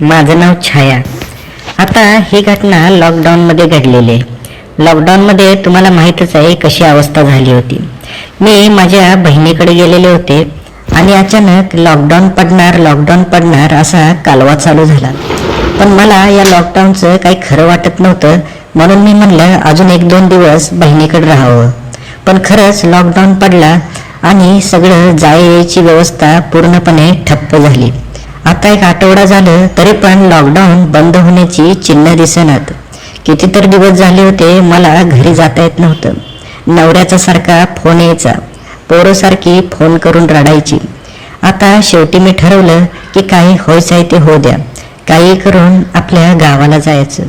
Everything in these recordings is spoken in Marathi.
माझं नाव छाया. आता ही घटना लॉकडाऊनमध्ये घडलेली आहे. लॉकडाऊनमध्ये तुम्हाला माहीतच आहे कशी अवस्था झाली होती. मी माझ्या बहिणीकडे गेलेले होते आणि अचानक लॉकडाऊन पडणार लॉकडाऊन पडणार असा कालवा चालू झाला. पण मला या लॉकडाऊनचं काही खरं वाटत नव्हतं म्हणून मी म्हणलं अजून एक दोन दिवस बहिणीकडे राहावं. पण खरंच लॉकडाऊन पडला आणि सगळं जायची व्यवस्था पूर्णपणे ठप्प झाली. आता एक आठवडा झालं तरी पण लॉकडाऊन बंद होण्याची चिन्ह दिसनात. कितीतरी दिवस झाले होते मला घरी जाता येत नव्हतं. नवऱ्याचा सारखा फोन यायचा. पोरोसारखी फोन करून रडायची. आता शेवटी मी ठरवलं की काही व्हायचं आहे ते होऊ द्या. काही करून आपल्या गावाला जायचं.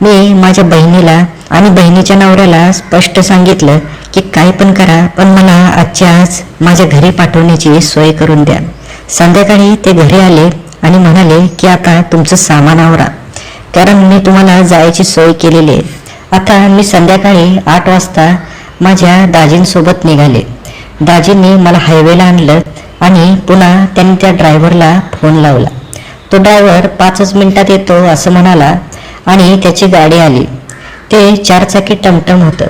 मी माझ्या बहिणीला आणि बहिणीच्या नवऱ्याला स्पष्ट सांगितलं की काही पण करा पण मला आजच्या आज माझ्या घरी पाठवण्याची सोय करून द्या. संध्याकाळी ते घरी आले आणि म्हणाले की आता तुमचं सामान आवरा. कारण मी तुम्हाला जायची सोय केलेली आहे. आता मी संध्याकाळी आठ वाजता माझ्या दाजींसोबत निघाले. दाजींनी मला हायवेला आणलं आणि पुन्हा त्यांनी त्या ड्रायव्हरला फोन लावला. तो ड्रायव्हर पाचच मिनिटात येतो असं म्हणाला आणि त्याची गाडी आली. ते चारचाकी टमटम होतं.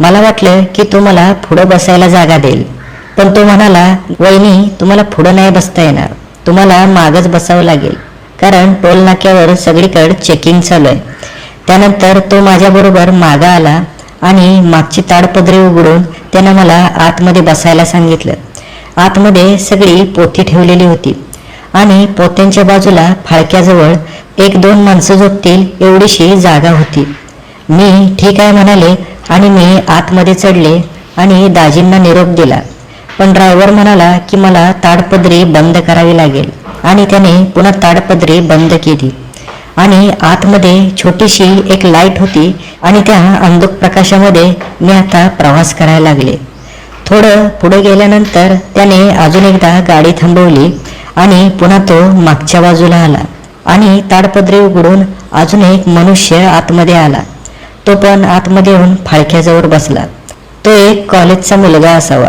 मला वाटलं की तो मला पुढं बसायला जागा देईल. पण तो म्हणाला वहिनी तुम्हाला पुढं नाही बसता येणार. तुम्हाला मागच बसावं लागेल. कारण टोल नाक्यावर सगळीकडे चेकिंग चालू आहे. त्यानंतर तो माझ्याबरोबर मागा आला आणि मागची ताडपदरी उघडून त्यानं मला आतमध्ये बसायला सांगितलं. आतमध्ये सगळी पोथी ठेवलेली होती आणि पोत्यांच्या बाजूला फाळक्याजवळ एक दोन माणसं झोपतील एवढीशी जागा होती. मी ठीक आहे म्हणाले आणि मी आतमध्ये चढले आणि दाजींना निरोप दिला. पण ड्रायव्हर म्हणाला की मला ताडपदरी बंद करावी लागेल. आणि त्याने पुन्हा ताडपदरी बंद केली. आणि आतमध्ये छोटीशी एक लाइट होती आणि त्या अंधुक प्रकाशामध्ये मी आता प्रवास करायला लागले. थोडं पुढे गेल्यानंतर त्याने अजून एकदा गाडी थांबवली आणि पुन्हा तो मागच्या बाजूला आला आणि ताडपदरी उघडून अजून एक मनुष्य आतमध्ये आला. तो पण आतमध्ये येऊन फाळक्याजवळ बसला. तो एक कॉलेजचा मुलगा असावा.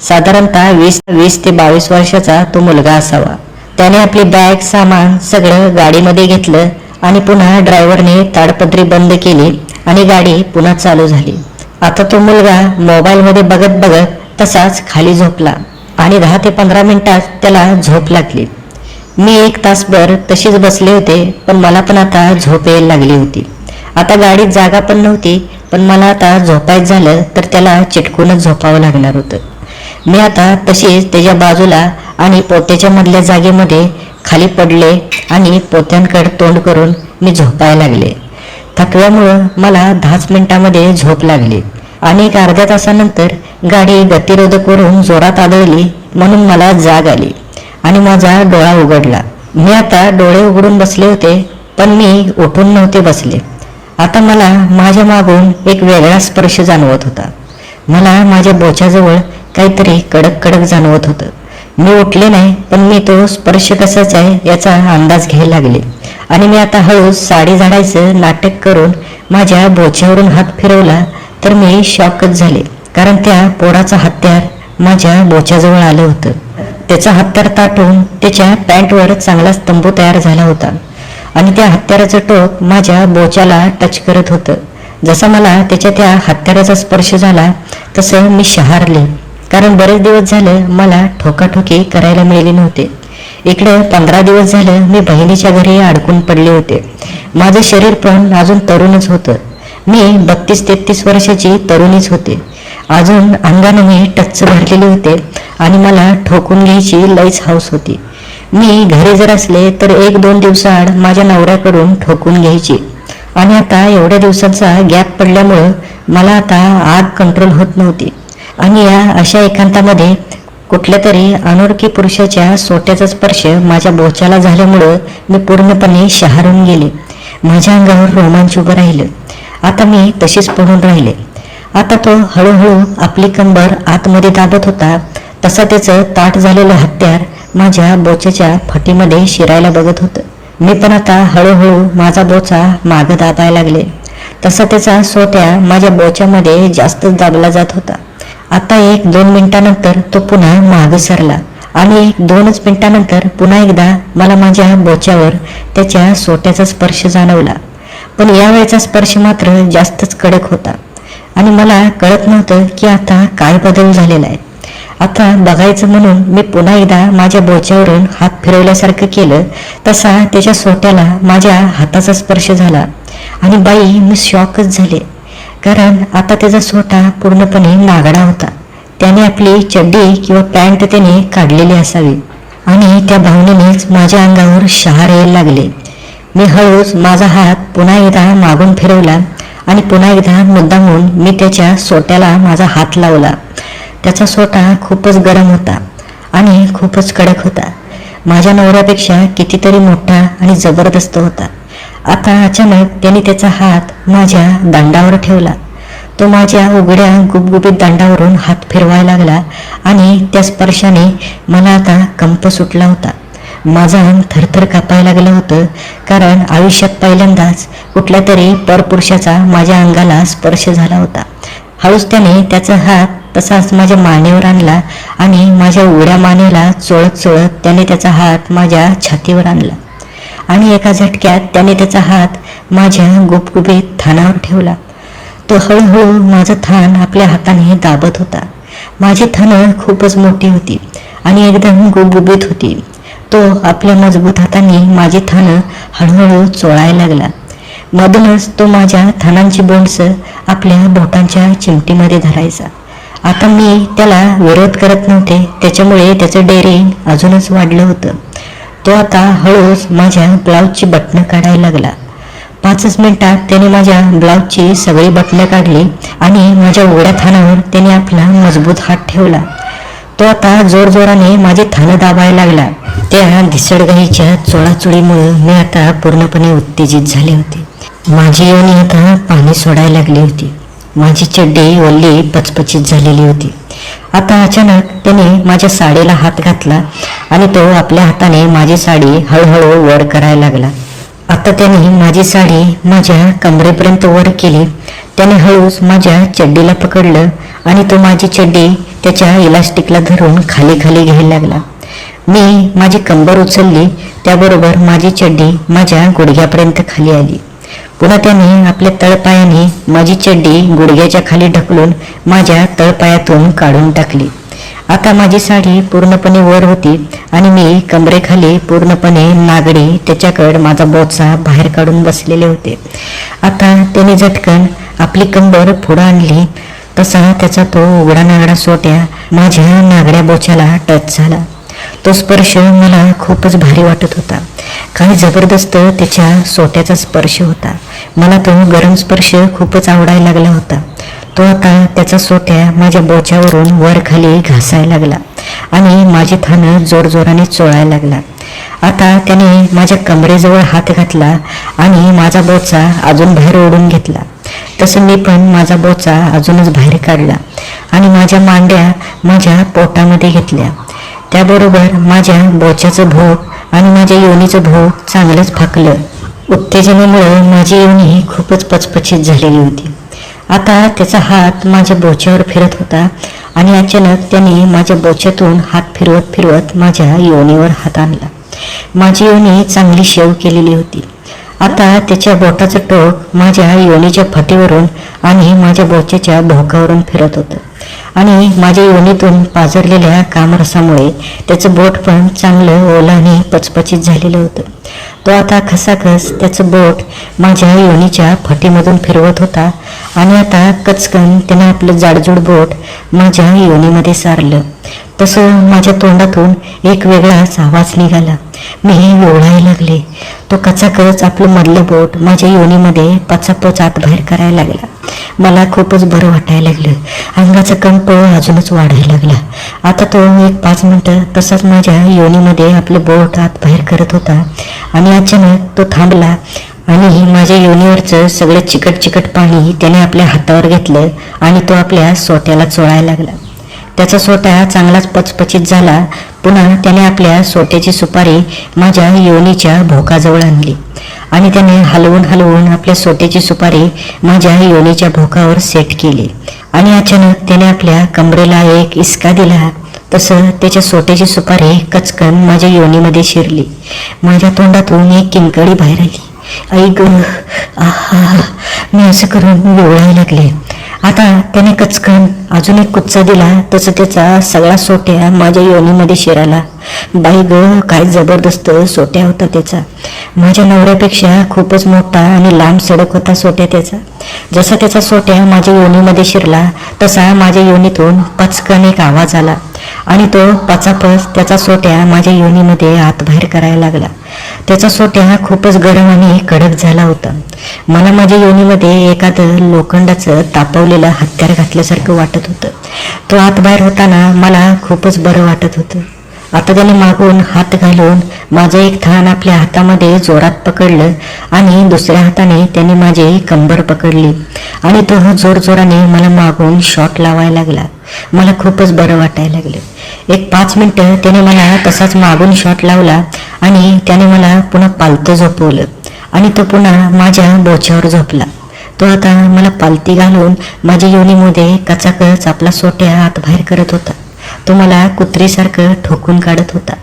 साधारणतः वीस वीस ते बावीस वर्षाचा तो मुलगा असावा. त्याने आपली बॅग सामान सगळं गाडीमध्ये घेतलं आणि पुन्हा ड्रायव्हरने ताडपत्री बंद केली आणि गाडी पुन्हा चालू झाली. आता तो मुलगा मोबाईलमध्ये बघत बघत तसाच खाली झोपला आणि दहा ते पंधरा मिनिटात त्याला झोप लागली. मी एक तासभर तशीच बसले होते पण मला पण आता झोप यायला लागली होती. आता गाडीत जागा पण नव्हती पण मला आता झोपायचं झालं तर त्याला चिटकूनच झोपावं लागणार होतं. मी आता तशीच त्याच्या बाजूला आणि पोत्याच्या मधल्या जागेमध्ये खाली पडले आणि पोत्यांकडे तोंड करून मी झोपायला लागले. थकव्यामुळं मला दहाच मिनिटामध्ये झोप लागली. आणि एक अर्ध्या तासानंतर गाडी गतिरोधक वरून जोरात आदळली म्हणून मला जाग आली आणि माझा डोळा उघडला. मी आता डोळे उघडून बसले होते पण मी उठून नव्हते बसले. आता मला माझ्या मागून एक वेगळा स्पर्श जाणवत होता. मला माझ्या बोच्याजवळ काहीतरी कडक कडक जाणवत होतं. मी उठले नाही पण मी तो स्पर्श कसाच आहे याचा अंदाज घ्यायला लागले. आणि मी आता हळू साडी झाडायचं नाटक करून माझ्या बोच्यावरून हात फिरवला तर मी शॉकच झाले. कारण त्या पोराचं हत्यार माझ्या बोच्याजवळ आलं होतं. त्याचा हत्यार ताटून त्याच्या पॅन्टवर चांगलाच तंबू तयार झाला होता. आणि त्या हत्याराचं टोक माझ्या बोच्याला टच करत होतं. जसा मला त्याच्या त्या हत्याराचा स्पर्श झाला तसं मी शहारले. कारण बरेच दिवस झालं मला ठोकाठोकी करायला मिळाली नव्हते. इकडे पंधरा दिवस झालं मी बहिणीच्या घरी अडकून पडले होते. माझं शरीर पण अजून तरुणच होतं. मी बत्तीस तेहतीस वर्षाची तरुणीच होते. अजून अंगाने मी टच्च भरलेले होते आणि मला ठोकून घ्यायची लईच हाऊस होती. मी घरी जर असले तर एक दोन दिवसाआड माझ्या नवऱ्याकडून ठोकून घ्यायची. आणि आता एवढ्या दिवसाचा गॅप पडल्यामुळं मला आता आग कंट्रोल होत नव्हती. आणि या अशा एकांतामध्ये कुठल्या तरी अनोळखी पुरुषाच्या सोट्याचा स्पर्श माझ्या बोचाला झाल्यामुळं मी पूर्णपणे शहारून गेले. माझ्या अंगावर रोमांच उभं राहिलं. आता मी तशीच पडून राहिले. आता तो हळूहळू आपली कंबर आतमध्ये दाबत होता. तसा त्याचं ताट झालेलं हत्यार माझ्या बोचाच्या फटीमध्ये शिरायला बघत होतं. मी पण आता हळूहळू माझा बोचा मागं दाबायला लागले. तसा त्याचा सोट्या माझ्या बोच्यामध्ये जास्तच दाबला जात होता. आता एक दोन मिनिटानंतर तो पुन्हा मागे सरला आणि एक दोनच मिनिटानंतर पुन्हा एकदा मला माझ्या बोच्यावर त्याच्या सोट्याचा स्पर्श जाणवला. पण यावेळेचा स्पर्श मात्र जास्तच कडक होता आणि मला कळत नव्हतं की आता काय बदल झालेला आहे. आता बघायचं म्हणून मी पुन्हा एकदा माझ्या बोच्यावरून हात फिरवल्यासारखं केलं तसा त्याच्या सोट्याला माझ्या हाताचा स्पर्श झाला आणि बाई मी शॉकच झाले. कारण आता त्याचा सोटा पूर्णपणे नागडा होता. त्याने आपली चड्डी किंवा पॅन्ट त्याने काढलेली असावी. आणि त्या भावनेनेच माझ्या अंगावर शहार यायला लागले. मी हळूच माझा हात पुन्हा एकदा मागून फिरवला आणि पुन्हा एकदा मुद्दामून मी त्याच्या सोट्याला माझा हात लावला. त्याचा सोटा खूपच गरम होता आणि खूपच कडक होता. माझ्या नवऱ्यापेक्षा कितीतरी मोठा आणि जबरदस्त होता. आता अचानक त्याने त्याचा हात माझ्या दांडावर ठेवला. तो माझ्या उघड्या गुबगुबीत दांडावरून हात फिरवायला लागला आणि त्या स्पर्शाने मला आता कंप सुटला होता. माझं अंग थरथर कापायला लागलं होतं कारण आयुष्यात पहिल्यांदाच कुठल्या तरी परपुरुषाचा माझ्या अंगाला स्पर्श झाला होता. हळूच त्याने त्याचा हात तसाच माझ्या मानेवर आणला आणि माझ्या उघड्या मानेला चोळत चोळत त्याने त्याचा हात माझ्या छातीवर आणला. आणि एका झटक्यात त्याने त्याचा हात माझ्या गुपगुबीत थानावर ठेवला. तो हळूहळू माझं थान आपल्या हाताने दाबत होता. माझी थानं खूपच मोठी होती आणि एकदम गुबगुबीत होती. तो आपल्या मजबूत हाताने माझी थानं हळूहळू चोळायला लागला. मधूनच तो माझ्या थानांची बोंडस आपल्या बोटांच्या चिमटीमध्ये धरायचा. आता मी त्याला विरोध करत नव्हते. त्याच्यामुळे त्याचं डेअरिंग अजूनच वाढलं होतं. तो आता हळूच माझ्या ब्लाऊजची बटणं काढायला लागला. पाचच मिनिटात त्याने माझ्या ब्लाऊजची सगळी बटणं काढली आणि माझ्या उघड्या थानावर त्याने आपला मजबूत हात ठेवला. तो आता जोरजोराने माझे थानं दाबायला लागला. त्या घिसडगाईच्या चोळाचोळीमुळे मी आता पूर्णपणे उत्तेजित झाले होते. माझी योनी आता पाणी सोडायला लागली होती. माझी चड्डी ओल्ली पचपचित झालेली होती. आता अचानक त्याने माझ्या साडीला हात घातला आणि तो आपल्या हाताने माझी साडी हळूहळू वर करायला लागला. आता त्याने माझी साडी माझ्या कमरेपर्यंत वर केली. त्याने हळूच माझ्या चड्डीला पकडलं आणि तो माझी चड्डी त्याच्या इलास्टिकला धरून खाली खाली घ्यायला लागला. मी माझी कंबर उचलली त्याबरोबर माझी चड्डी माझ्या गुडघ्यापर्यंत खाली आली. पुन्हा त्याने आपल्या तळपायाने माझी चड्डी गुडघ्याच्या खाली ढकलून माझ्या तळपायातून काढून टाकली. आता माझी साडी पूर्णपणे वर होती आणि मी कमरेखाली पूर्णपणे नागडी त्याच्याकडे माझा बोचा बाहेर काढून बसलेले होते. आता त्याने झटकन आपली कंबर पुढं आणली. तसा त्याचा तो उघडा नागडा सोट्या माझ्या नागड्या बोच्याला टच झाला. तो स्पर्श मला खूपच भारी वाटत होता. काही जबरदस्त त्याच्या सोट्याचा स्पर्श होता. मला तो गरम स्पर्श खूपच आवडायला लागला होता. तो आता त्याचा सोट्या माझ्या बोच्यावरून वर खाली घासायला लागला आणि माझी थानं जोरजोराने चोळायला लागला. आता त्याने माझ्या कमरेजवळ हात घातला आणि माझा बोचा अजून बाहेर ओढून घेतला. तसं मी पण माझा बोचा अजूनच बाहेर काढला आणि माझ्या मांड्या माझ्या पोटामध्ये घेतल्या. त्याबरोबर माझ्या बोच्याचं भोग आणि माझ्या योनीचं भोग चांगलंच फाकलं. उत्तेजनेमुळे माझी योनी खूपच पचपचित झालेली होती. आता त्याचा हात माझ्या बोच्यावर फिरत होता आणि अचानक त्याने माझ्या बोच्यातून हात फिरवत फिरवत माझ्या योनीवर हात आणला. माझी योनी चांगली शेव केलेली होती. आता त्याच्या बोटाचं टोक माझ्या योनीच्या फटीवरून आणि माझ्या बोच्याच्या भोकावरून फिरत होतं. आणि माझ्या योनीतून पाझरलेल्या कामरसामुळे त्याचं बोट पण चांगलं ओलं आणि पचपचित झालेलं होतं. तो आता खसाखस त्याचं बोट माझ्या योनीच्या फटीमधून फिरवत होता आणि आता कचकन त्याने आपलं जाडजूड बोट माझ्या योनीमध्ये सारलं. तसं माझ्या तोंडातून एक वेगळाच आवाज निघाला. मी ओढायला लागले. तो कचाकच आपलं मधलं बोट माझ्या योनीमध्ये पचापच आत बाहेर करायला लागला. मला खूपच बरं वाटायला लागलं. अंगाचा कंप अजूनच वाढायला लागला. आता तो एक पाच मिनटं तसाच माझ्या योनीमध्ये आपले बोट आत बाहेर करत होता आणि अचानक तो थांबला आणि माझ्या योनीवरचं सगळं चिकट चिकट पाणी त्याने आपल्या हातावर घेतलं आणि तो आपल्या सोट्याला चोळायला लागला. त्याचा स्वतः चांगलाच पचपचित झाला. पुन्हा त्याने आपल्या सोट्याची सुपारी माझ्या योनीच्या भोकाजवळ आणली. आणि त्याने हलवून हलवून आपल्या सोट्याची सुपारी माझ्या योनीच्या भोकावर सेट केली. आणि अचानक त्याने आपल्या कमरेला एक इसका दिला. तसं त्याच्या सोट्याची सुपारी कचकन माझ्या योनीमध्ये शिरली. माझ्या तोंडातून एक किंकळी बाहेर आली. आई ग आहा मी असं करून लोळायला लागले. आता त्याने कचकन अजून एक कुच्चा दिला तसं त्याचा सगळा सोट्या माझ्या योनीमध्ये शिराला. बाई ग काय जबरदस्त सोट्या होता त्याचा. माझ्या नवऱ्यापेक्षा खूपच मोठा आणि लांब सडक होता सोट्या त्याचा. जसा त्याचा सोट्या माझ्या योनीमध्ये शिरला तसा माझ्या योनीतून पचकन एक आवाज आला. आणि तो पचापच त्याचा सोट्या माझ्या योनीमध्ये आत बाहेर करायला लागला. त्याचा सोट्या खूपच गरम आणि कडक झाला होता. मला माझ्या योनीमध्ये एखादं लोखंडाचं तापवलेलं हत्यार घातल्यासारखं वाटत होतं. तो आत बाहेर होताना मला खूपच बरं वाटत होतं. आता त्याने मागून हात घालून माझं एक थान आपल्या हातामध्ये जोरात पकडलं आणि दुसऱ्या हाताने त्याने माझी कंबर पकडली. आणि तो जोर जोराने मला मागून शॉट लावायला लागला. मला खूपच बरं वाटायला लागलं. एक पाच मिनटं त्याने मला तसाच मागून शॉट लावला आणि त्याने मला पुन्हा पालतं झोपवलं. आणि तो पुन्हा माझ्या बोच्यावर झोपला. तो आता मला पालती घालून माझ्या योनीमध्ये कचाकच आपला सोट्या आत बाहेर करत होता. तो मला कुत्रीसारखं ठोकून काढत होता.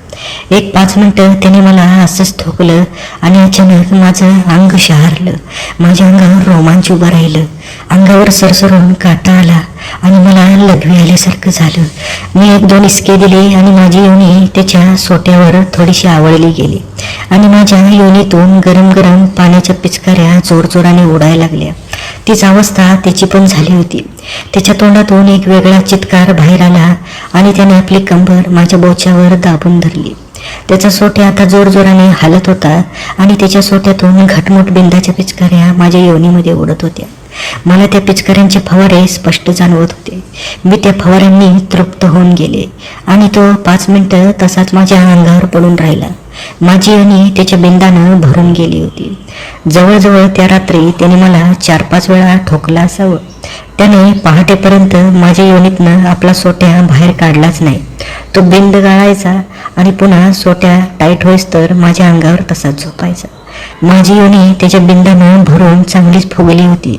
एक पाच मिनटं त्याने मला असंच ठोकलं आणि अचानक माझं अंग शहारलं. माझ्या अंगावर रोमांच उभं राहिलं. अंगावर सरसरून काटा आला आणि मला लघवी आल्यासारखं झालं. मी एक दोन इसके दिले आणि माझी योनी त्याच्या सोट्यावर थोडीशी आवळली गेली. आणि माझ्या योनीतून गरम गरम पाण्याच्या पिचकाऱ्या जोरजोराने उडायला लागल्या. तीच अवस्था त्याची पण झाली होती. त्याच्या तोंडातून एक वेगळा चित्कार बाहेर आला आणि त्याने आपली कंबर माझ्या बोच्यावर दाबून धरली. त्याचा सोट्या आता जोरजोराने हालत होता आणि त्याच्या सोट्यातून घटमूट बिंदाच्या पिचकाऱ्या माझ्या योनीमध्ये उडत होत्या. मला त्या पिचकाऱ्यांचे फवारे स्पष्ट जाणवत होते. मी त्या फवाऱ्यांनी तृप्त होऊन गेले आणि तो पाच मिनिटं तसाच माझ्या अंगावर पडून राहिला. माझी योनी त्याच्या बिंदानं भरून गेली होती. जवळजवळ त्या रात्री त्याने मला चार पाच वेळा ठोकला असावं. त्याने पहाटेपर्यंत माझ्या योनीतनं आपला सोट्या बाहेर काढलाच नाही. तो बिंद गाळायचा आणि पुन्हा सोट्या टाईट होईस तर माझ्या अंगावर तसाच झोपायचा. माझी योनी त्याच्या बिंदानं भरून चांगलीच फुगली होती.